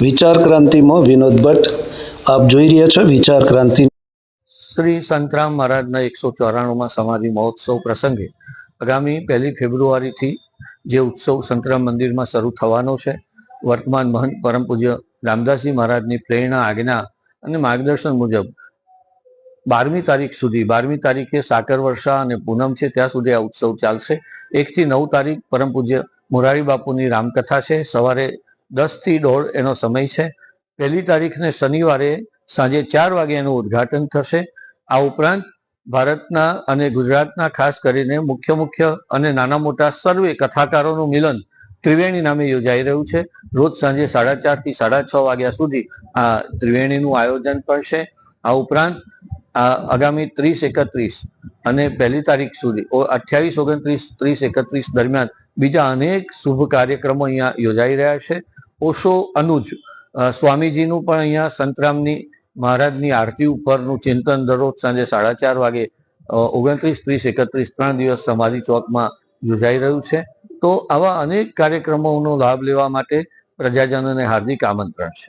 વિચાર ક્રાંતિમાં વિનોદ ભટ્ટ, આપ જોઈ રહ્યા છો વિચાર ક્રાંતિ. શ્રી સંતરામ મહારાજના એકસો ચોરાણુંમાં સમાધિ મહોત્સવ પ્રસંગે આગામી પહેલી ફેબ્રુઆરીથી જે ઉત્સવ સંતરામ મંદિરમાં શરૂ થવાનો છે, વર્તમાન મહંત પરમ પૂજ્ય રામદાસજી મહારાજની પ્રેરણા, આજ્ઞા અને માર્ગદર્શન મુજબ બારમી તારીખ સુધી, બારમી તારીખે સાકર વર્ષા અને પૂનમ છે, ત્યાં સુધી આ ઉત્સવ ચાલશે. એકથી નવ તારીખ પરમ પૂજ્ય મોરારી બાપુની રામકથા છે. સવારે દસથી દોઢ એનો સમય છે. પહેલી તારીખને શનિવારે સાંજે ચાર વાગે એનું ઉદ્ઘાટન થશે. આ ઉપરાંત ભારતના અને ગુજરાતના ખાસ કરીને મુખ્ય મુખ્ય અને નાના મોટા સર્વે કથાકારોનું મિલન ત્રિવેણી નામે યોજાઈ રહ્યું છે. રોજ સાંજે સાડા ચારથી સાડા છ વાગ્યા સુધી આ ત્રિવેણીનું આયોજન પણ છે. આ ઉપરાંત આગામી ત્રીસ એકત્રીસ અને પહેલી તારીખ સુધી અઠ્યાવીસ ઓગણત્રીસ ત્રીસ એકત્રીસ દરમિયાન બીજા અનેક શુભ કાર્યક્રમો અહીંયા યોજાઈ રહ્યા છે. ઓશો અનુજ સ્વામીજીનું પણ અહીંયા સંતરામની મહારાજની આરતી ઉપરનું ચિંતન દરરોજ સાંજે સાડા ચાર વાગે ઓગણત્રીસ ત્રીસ એકત્રીસ ત્રણ દિવસ સમાધિ ચોકમાં યોજાઈ રહ્યું છે. તો આવા અનેક કાર્યક્રમોનો લાભ લેવા માટે પ્રજાજનોને હાર્દિક આમંત્રણ છે.